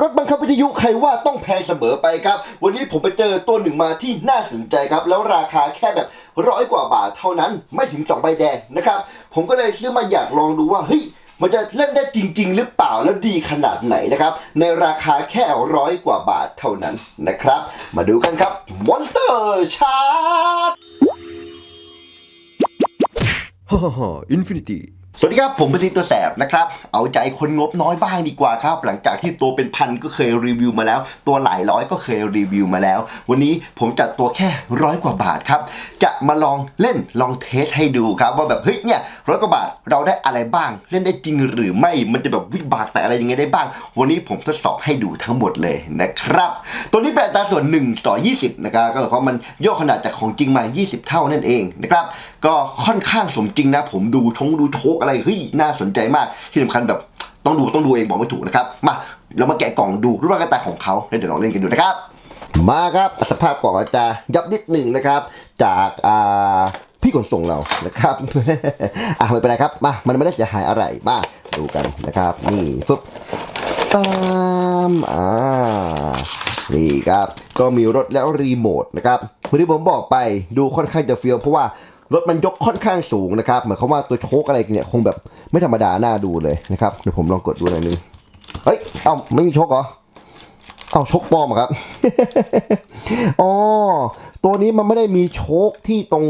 รถบังคับวิทยุใครว่าต้องแพงเสมอไปครับ วันนี้ผมไปเจอตัวหนึ่งมาที่น่าสนใจครับ แล้วราคาแค่แบบร้อยกว่าบาทเท่านั้นไม่ถึงสองใบแดงนะครับ ผมก็เลยซื้อมาอยากลองดูว่าเฮ้ยมันจะเล่นได้จริง ๆ หรือเปล่าแล้วดีขนาดไหนนะครับ ในราคาแค่ร้อยกว่าบาทเท่านั้นนะครับ มาดูกันครับ Monster Chart ฮ่าฮ่าอินฟินิตี้ สวัสดีครับ ผมเป็นซีตัวแสบนะครับ เอาใจคนงบน้อยบ้างดีกว่าครับ หลังจากที่ตัวเป็นพันก็เคยรีวิวมาแล้ว ตัวหลายร้อยก็เคยรีวิวมาแล้ว วันนี้ผมจัดตัวแค่ร้อยกว่าบาทครับ จะมาลองเล่นลองเทสให้ดูครับ ว่าแบบเฮ้ยเนี่ยร้อยกว่าบาทเราได้อะไรบ้าง เล่นได้จริงหรือไม่มันจะแบบวิบากแต่อะไรยังไงได้บ้าง วันนี้ผมทดสอบให้ดูทั้งหมดเลยนะครับ ตัวนี้เป็นอัตราส่วน1ต่อ20นะครับก็หมายความว่ามันย่อขนาดจากของจริงมา 20 เท่านั่นเองนะครับก็ค่อนข้างสมจริงนะ ผมดูชงดูโชกอะไรเฮ้ยน่าสนใจมากที่สำคัญแบบต้องดูต้องดูเองบอกไม่ถูกนะครับมาเรามาแกะกล่องดูรูปร่างหน้าตาของเขาแล้วเดี๋ยวลองเล่นกันดูนะครับ มาครับสภาพกล่องอาจจะยับนิดหนึ่งนะครับ จากอ่าพี่ขนส่งเรานะครับ อะไม่เป็นไรครับมามันไม่ได้เสียหายอะไรมาดูกันนะครับ นี่ฟึบตามอ่านี่ครับ ก็มีรถแล้วรีโมทนะครับเหมือนที่ผมบอกไปดูค่อนข้างจะเฟี้ยวเพราะว่า รถมันยกค่อนข้างสูงนะครับเหมือนเขาว่าตัวโชคอะไรเนี่ยคงแบบไม่ธรรมดาหน่าดูเลยนะครับเดี๋ยวผมลองกดดูหน่อยนึงเฮ้ยเอ้าไม่มีโชคเหรอเอ้าโชกปลอมครับอ๋อตัวนี้มันไม่ได้มีโชคที่ตรง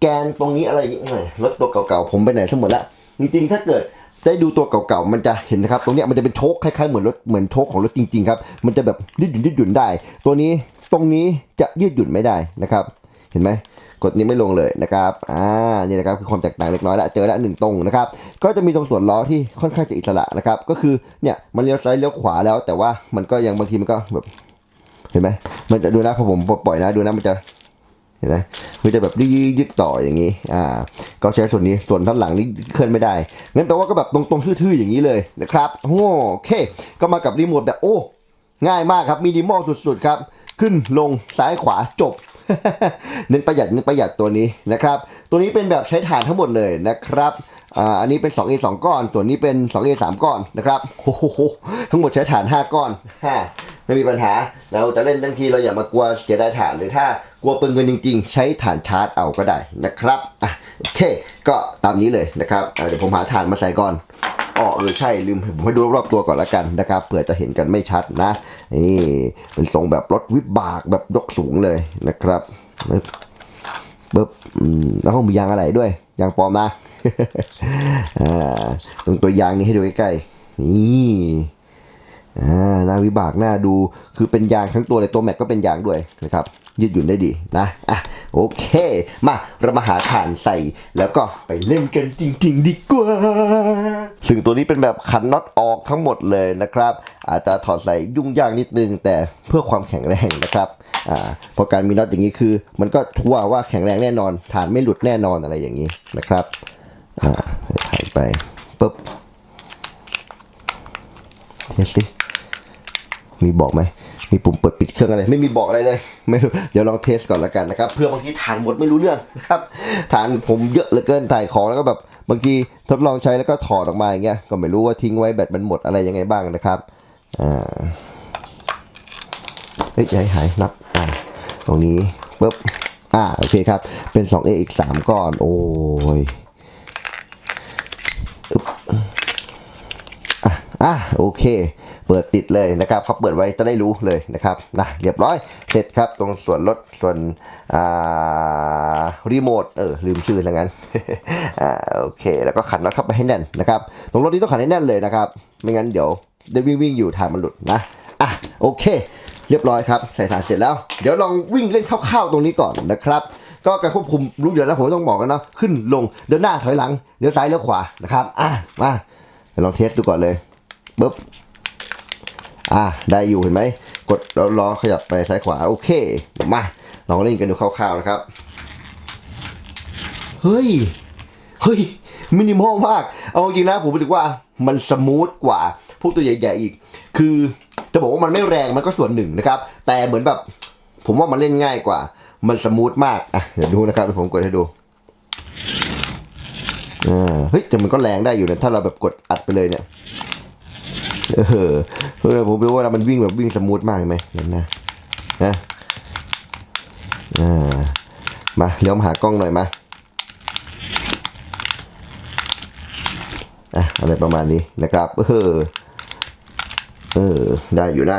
แกนตรงนี้อะไรอย่างเงี้ยรถตัวเก่าๆผมไปไหนซะหมดละจริงๆ ถ้าเกิดได้ดูตัวเก่าๆ มันจะเห็นนะครับ ตรงนี้มันจะเป็นโชคคล้ายๆ เหมือนรถเหมือนโชคของรถจริงๆครับ มันจะแบบยืดหยุ่นยืดหยุ่นได้ ตัวนี้ตรงนี้จะยืดหยุ่นไม่ได้นะครับ เห็นไหมกดนี้ไม่ลงเลยนะครับ อ่า นี่นะครับคือความแตกต่างเล็กน้อยละ เจอละหนึ่งตรงนะครับ ก็จะมีตรงส่วนล้อที่ค่อนข้างจะอิสระนะครับ ก็คือเนี่ยมันเลี้ยวซ้ายเลี้ยวขวาแล้ว แต่ว่ามันก็ยังบางทีมันก็แบบ เห็นไหมมันจะดูนะพอผมปล่อยนะดูนะมันจะเห็นไหมมันจะแบบยึกๆต่ออย่างนี้ อ่า ก็ใช้ส่วนนี้ ส่วนด้านหลังนี่เคลื่อนไม่ได้ งั้นแปลว่าก็แบบตรงๆทื่อๆอย่างนี้เลยนะครับ โอเค ก็มากับรีโมทแบบโอ้ ง่ายมากครับ มินิมอลสุดๆครับ ขึ้นลงซ้ายขวาจบ เน้นประหยัดเน้นประหยัดตัวนี้นะครับ ตัวนี้เป็นแบบใช้ถ่านทั้งหมดเลยนะครับอ่าอันนี้เป็น 2A 2 ก้อน ส่วนนี้เป็น 2A 3 ก้อนนะครับโอ้โหทั้งหมดใช้ถ่าน 5 ก้อนไม่มีปัญหา เราจะเล่นทั้งทีเราอย่ามากลัวเสียดายถ่านหรือถ้ากลัวเปลืองเงินจริง ๆ ใช้ถ่านชาร์จเอาก็ได้นะครับอะโอเค ก็ตามนี้เลยนะครับเดี๋ยวผมหาถ่านมาใส่ก่อน อ๋อเออใช่ลืมผมให้ดูรอบๆตัวก่อนละกันนะครับเผื่อจะเห็นกันไม่ชัดนะนี่เป็นทรงแบบรถวิบากแบบยกสูงเลยนะครับปึ๊บปึ๊บแล้วก็มียางอะไรด้วยยางปลอมนะตรงตัวยางนี้ให้ดูใกล้ๆนี่ อ่าหน้าวิบากหน้าดูคือเป็นยางทั้งตัวเลยตัวแม็กก็เป็นยางด้วยนะครับยืดหยุ่นได้ดีนะอะโอเค มาเรามาหาฐานใส่แล้วก็ไปเล่นกันจริง ๆ ดีกว่า ซึ่งตัวนี้เป็นแบบขันน็อตออกทั้งหมดเลยนะครับ อาจจะถอดใส่ยุ่งยากนิดนึง แต่เพื่อความแข็งแรงนะครับอ่าเพราะการมีน็อตอย่างนี้คือ มันก็ทั่วว่าแข็งแรงแน่นอน ฐานไม่หลุดแน่นอนอะไรอย่างนี้นะครับอ่าถ่ายไปปุ๊บเทสสิ มีบอกไหมมีปุ่มเปิดปิดเครื่องอะไร ไม่มีบอกอะไรเลย ไม่รู้ เดี๋ยวลองเทสก่อนละกันนะครับ เพื่อบางทีฐานหมดไม่รู้เรื่องนะครับ ฐานผมเยอะเหลือเกินถ่ายของแล้วก็แบบบางทีทดลองใช้แล้วก็ถอดออกมาอย่างเงี้ย ก็ไม่รู้ว่าทิ้งไว้แบตมันหมดอะไรยังไงบ้างนะครับ อ่า เฮ้ยอย่าให้หายนับ อ่า ตรงนี้ปุ๊บ อ่า โอเคครับ เป็น 2A อีก 3ก้อน โอ้ยอึ๊บอะ อะ โอเค เปิดติดเลยนะครับเขาเปิดไว้จะได้รู้เลยนะครับนะเรียบร้อยเสร็จครับ ตรงส่วนรถส่วนอ่ารีโมทเออลืมชื่อซะงั้นอ่าโอเค แล้วก็ขันน็อตเข้าไปให้แน่นนะครับ ตรงรถนี้ต้องขันให้แน่นเลยนะครับ ไม่งั้นเดี๋ยวได้วิ่งวิ่งอยู่ฐานมันหลุดนะอะโอเค เรียบร้อยครับใส่ฐานเสร็จแล้ว เดี๋ยวลองวิ่งเล่นคร่าวๆตรงนี้ก่อนนะครับก็การควบคุมรู้อยู่แล้วผมต้องบอกกันเนาะขึ้นลงเดินหน้าถอยหลังเลี้ยวซ้ายเลี้ยวขวานะครับอะมาลองเทสดูก่อนเลยปึ๊บ อ่าได้อยู่เห็นไหมกดแล้วล้อขยับไปซ้ายขวาโอเคมาลองเล่นกันดูคร่าวๆนะครับ เฮ้ย เฮ้ย มินิมอลมาก เอาจริงนะผมรู้สึกว่ามันสมูทกว่า พวกตัวใหญ่ๆอีก คือจะบอกว่ามันไม่แรงมันก็ส่วนหนึ่งนะครับ แต่เหมือนแบบ ผมว่ามันเล่นง่ายกว่า มันสมูทมากอะเดี๋ยวดูนะครับผมกดให้ดูอ่าเฮ้ยแต่มันก็แรงได้อยู่นะถ้าเราแบบกดอัดไปเลยเนี่ย เออเออผมรู้ว่ามันวิ่งแบบวิ่งสมูทมากไหมเห็นนะนะอ่ามาเลี้ยวมาหากล้องหน่อยมาอะอะไรประมาณนี้นะครับ เออ เออ ได้อยู่นะ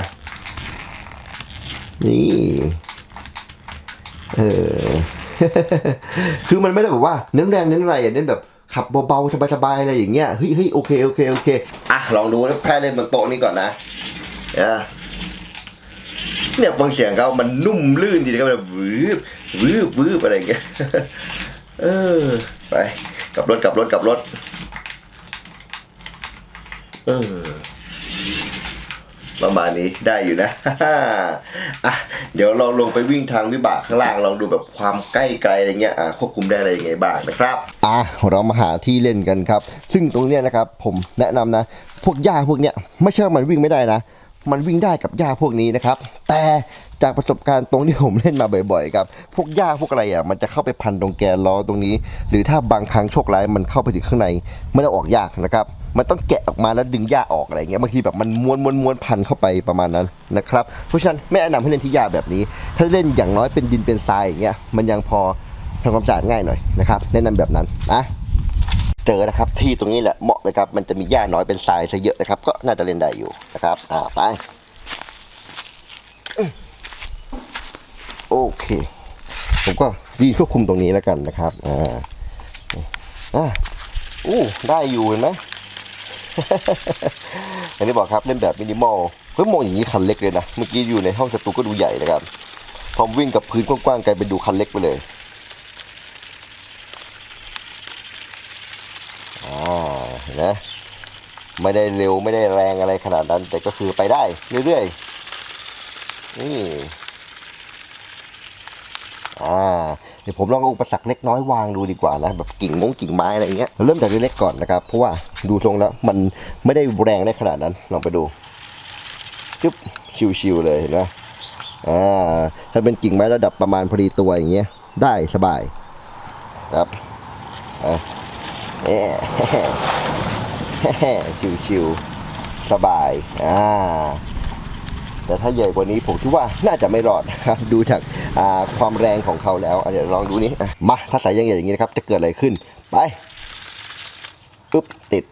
นี่ เออ คือมันไม่ได้แบบว่าเน้นแรงเน้นอะไรเน้นแบบขับเบาๆสบายๆอะไรอย่างเงี้ย เฮ้ยเฮ้ยโอเค โอเค โอเค ลองดูแค่เล่นบนโต๊ะนี้ก่อนนะเนี่ยเนี่ยฟังเสียงเขามันนุ่มลื่นดีนะครับแบบวืบวืบวืบอะไรอย่างเงี้ยเออไปกลับรถกลับรถกลับรถเออ ประมาณนี้ได้อยู่นะอะเดี๋ยวเราลงไปวิ่งทางวิบากข้างล่างลองดูแบบความใกล้ไกลอะไรเงี้ยอะควบคุมได้อะไรยังไงบ้างนะครับอะเรามาหาที่เล่นกันครับ ซึ่งตรงเนี้ยนะครับผมแนะนำนะ พวกหญ้าพวกเนี้ยไม่ใช่ว่ามันวิ่งไม่ได้นะ มันวิ่งได้กับหญ้าพวกนี้นะครับ แต่ จากประสบการณ์ตรงที่ผมเล่นมาบ่อยๆครับ พวกหญ้าพวกอะไรอะมันจะเข้าไปพันตรงแกนล้อตรงนี้ หรือถ้าบางครั้งโชคร้ายมันเข้าไปถึงข้างในมันจะออกยากนะครับมันต้องแกะออกมาแล้วดึงหญ้าออกอะไรเงี้ยบางทีแบบมันม้วนม้วนม้วนพันเข้าไปประมาณนั้นนะครับเพราะฉะนั้นไม่แนะนำให้เล่นที่หญ้าแบบนี้ ถ้าเล่นอย่างน้อยเป็นดินเป็นทรายอย่างเงี้ยมันยังพอทำความสะอาดง่ายหน่อยนะครับแนะนำแบบนั้นนะเจอนะครับที่ตรงนี้แหละเหมาะเลยครับมันจะมีหญ้าน้อยเป็นทรายซะเยอะนะครับก็น่าจะเล่นได้อยู่นะครับอ่าไปอืมโอ เค ผมก็ยืนควบคุมตรงนี้แล้วกันนะครับอ่าอ่าอู้ได้อยู่เห็นไหมอย่างที่บอกครับเล่นแบบมินิมอลเพิ่งมองอย่างนี้คันเล็กเลยนะเมื่อกี้อยู่ในห้องสตูก็ดูใหญ่นะครับพอวิ่งกับพื้นกว้างๆกลายเป็นดูคันเล็กไปเลยอ่าเห็นไหมไม่ได้เร็วไม่ได้แรงอะไรขนาดนั้น แต่ก็คือไปได้เรื่อยๆนี่ อ่าเดี๋ยวผมลองเอาอุปสรรคเล็กน้อยวางดูดีกว่านะแบบกิ่งมงกิ่งไม้อะไรเงี้ยเริ่มจากเล็กๆก่อนนะครับ เพราะว่าดูทรงแล้วมันไม่ได้แรงได้ขนาดนั้นลองไปดูจึ๊บชิวๆเลยเห็นไหมอ่าถ้าเป็นกิ่งไม้ระดับประมาณพอดีตัวอย่างเงี้ยได้สบายครับอะเอ๊ชิวๆสบายอ่า แต่ถ้าใหญ่กว่านี้ผมคิดว่าน่าจะไม่รอดนะครับดูจากาความแรงของเขาแล้วเดี๋ยวลองดูนี่อะมาถ้าสายยังใหญ่อย่างนี้นะครับจะเกิดอะไรขึ้นไปปึ๊บติด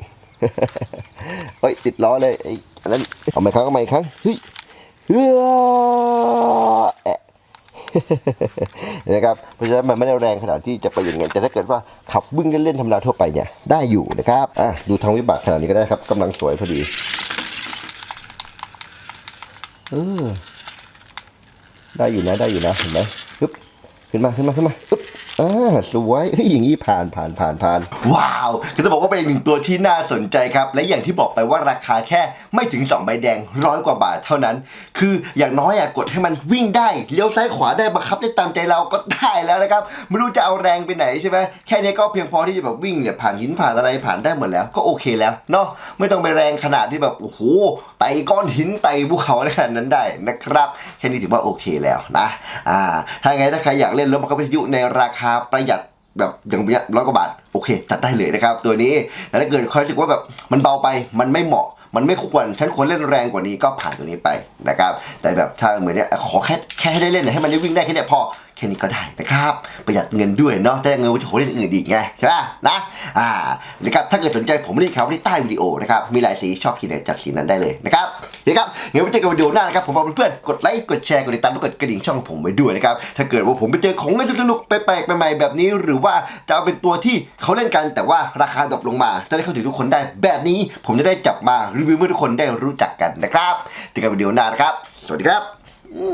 เฮ้ยติดล้อเลยไอ้อันนั้นเอาใหม่ครั้งเอาใหม่ครั้งเฮ้ยเฮ้อะนะครับเพราะฉะนั้นมันไม่ได้แรงขนาดที่จะไปอย่างเงี้ยแต่ถ้าเกิดว่าขับวิ่งเล่นๆธรรมดาทั่วไปเนี่ยได้อยู่นะครับอะดูทางวิบากขนาดนี้ก็ได้ครับกำลังสวยพอดี เออ ได้อยู่นะได้อยู่นะเห็นไหมปึ๊บขึ้นมาขึ้นมาขึ้นมาปึ๊บอ่าสวยเฮ้ยอย่างนี้ผ่านผ่านผ่านผ่าน ว้าวคือจะบอกว่าเป็นอีกหนึ่งตัวที่น่าสนใจครับ และอย่างที่บอกไปว่าราคาแค่ไม่ถึง 2 ใบแดงร้อยกว่าบาทเท่านั้น คืออย่างน้อยอะกดให้มันวิ่งได้เลี้ยวซ้ายขวาได้บังคับได้ตามใจเราก็ได้แล้วนะครับไม่รู้จะเอาแรงไปไหนใช่ไหมแค่นี้ก็เพียงพอที่จะแบบวิ่งเนี่ยผ่านหินผ่านอะไรผ่านได้หมดแล้ว ก็โอเคแล้วเนาะไม่ต้องไปแรงขนาดที่แบบโอ้โหไต่ก้อนหินไต่ภูเขาอะไรขนาดนั้นได้นะครับแค่นี้ถือว่าโอเคแล้วนะอ่าถ้าไงถ้าใครอยากเล่นรถบังคับวิทยุในราคาประหยัดแบบอย่างเงี้ยร้อยกว่าบาทโอเค จัดได้เลยนะครับ ตัวนี้แต่ถ้าเกิดใครรู้สึกว่าแบบมันเบาไปมันไม่เหมาะมันไม่ควรฉันควรเล่นแรงกว่านี้ก็ผ่านตัวนี้ไปนะครับแต่แบบถ้าเหมือนเนี้ยขอแค่แค่ให้ได้เล่นให้มันได้วิ่งได้แค่เนี้ยพอ ค่นี้ก็ได้นะครับประหยัดเงินด้วยเนาะแต่เงินไว้จะโหเล่นอื่นอีกไงใช่ป่ะนะอ่านะครับถ้าเกิดสนใจผมรีบเขาที่ใต้วิดีโอนะครับมีหลายสีชอบสีไหนจัดสีนั้นได้เลยนะครับนี่ครับเดี๋ยวไว้เจอกันวิดีโอหน้านะครับผมบอกเพื่อนๆกดไลค์กดแชร์กดติดตามและกดกระดิ่งช่องผมไว้ด้วยนะครับถ้าเกิดว่าผมไปเจอของเล่นสนุกๆแปลกๆใหม่ๆแบบนี้ หรือว่าจะเอาเป็นตัวที่เขาเล่นกันแต่ว่าราคาดรอปลงมาจะได้เข้าถึงทุกคนได้แบบนี้ ผมจะได้จับมารีวิวให้ทุกคนได้รู้จักกันนะครับเจอกันวิดีโอหน้านะครับ สวัสดีครับอื